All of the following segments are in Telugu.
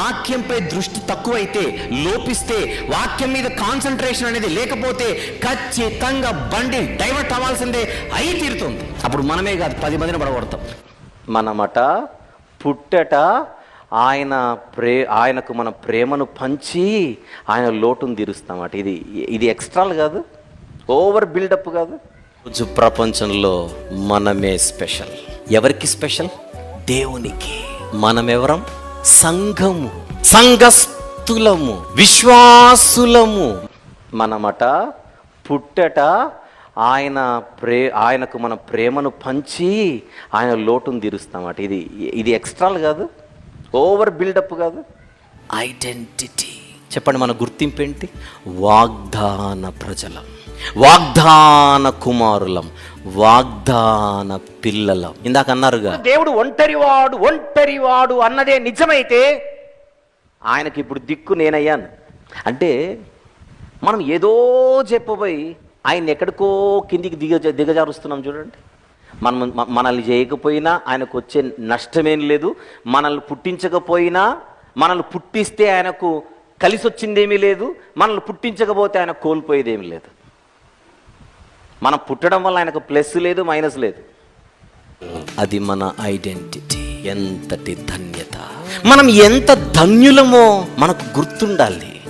వాక్యంపై దృష్టి తక్కువైతే లోపిస్తే వాక్యం మీద కాన్సన్ట్రేషన్ అనేది లేకపోతే ఖచ్చితంగా బండి డైవర్ట్ అవ్వాల్సిందే అయి తీరుతుంది. అప్పుడు మనమే కాదు పది మందిని పడగొడతాం. మనమట పుట్టట ఆయన ప్రే ఆయనకు మన ప్రేమను పంచి ఆయన లోటును తీరుస్తామట. ఇది ఇది ఎక్స్ట్రాలు కాదు ఓవర్ బిల్డప్ కాదు. రోజు ప్రపంచంలో మనమే స్పెషల్. ఎవరికి స్పెషల్? దేవునికి. మనమెవరం? సంఘము సంఘస్థులము విశ్వాసులము. మనమట పుట్టట ఆయన ప్రే ఆయనకు మన ప్రేమను పంచి ఆయన లోటును తీరుస్తామట. ఇది ఇది ఎక్స్ట్రాలు కాదు ఓవర్ బిల్డప్ కాదు. ఐడెంటిటీ. చెప్పండి మన గుర్తింపు ఏంటి? వాగ్దాన ప్రజలం. వాగ్దాన కుమారులం వాగ్దాన పిల్లలం. ఇందాక అన్నారుగా. దేవుడు ఒంటరివాడు ఒంటరివాడు అన్నదే నిజమైతే ఆయనకి ఇప్పుడు దిక్కు నేనయ్యాను. అంటే మనం ఏదో చెప్పబోయి ఆయన ఎక్కడికో కిందికి దిగ దిగజారుస్తున్నాం చూడండి. మనం మనల్ని చేయకపోయినా ఆయనకు వచ్చే నష్టమేం లేదు. మనల్ని పుట్టించకపోయినా మనల్ని పుట్టిస్తే ఆయనకు కలిసి వచ్చిందేమీ లేదు. మనల్ని పుట్టించకపోతే ఆయన కోల్పోయేదేమీ లేదు. మనం పుట్టడం వల్ల ఆయనకు ప్లస్ లేదు మైనస్ లేదు. అది మన ఐడెంటిటీ ఎంతటి ధన్యత. మనం ఎంత ధన్యులమో మనకు గుర్తుండాలి.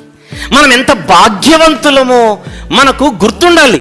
మనం ఎంత భాగ్యవంతులమో మనకు గుర్తుండాలి.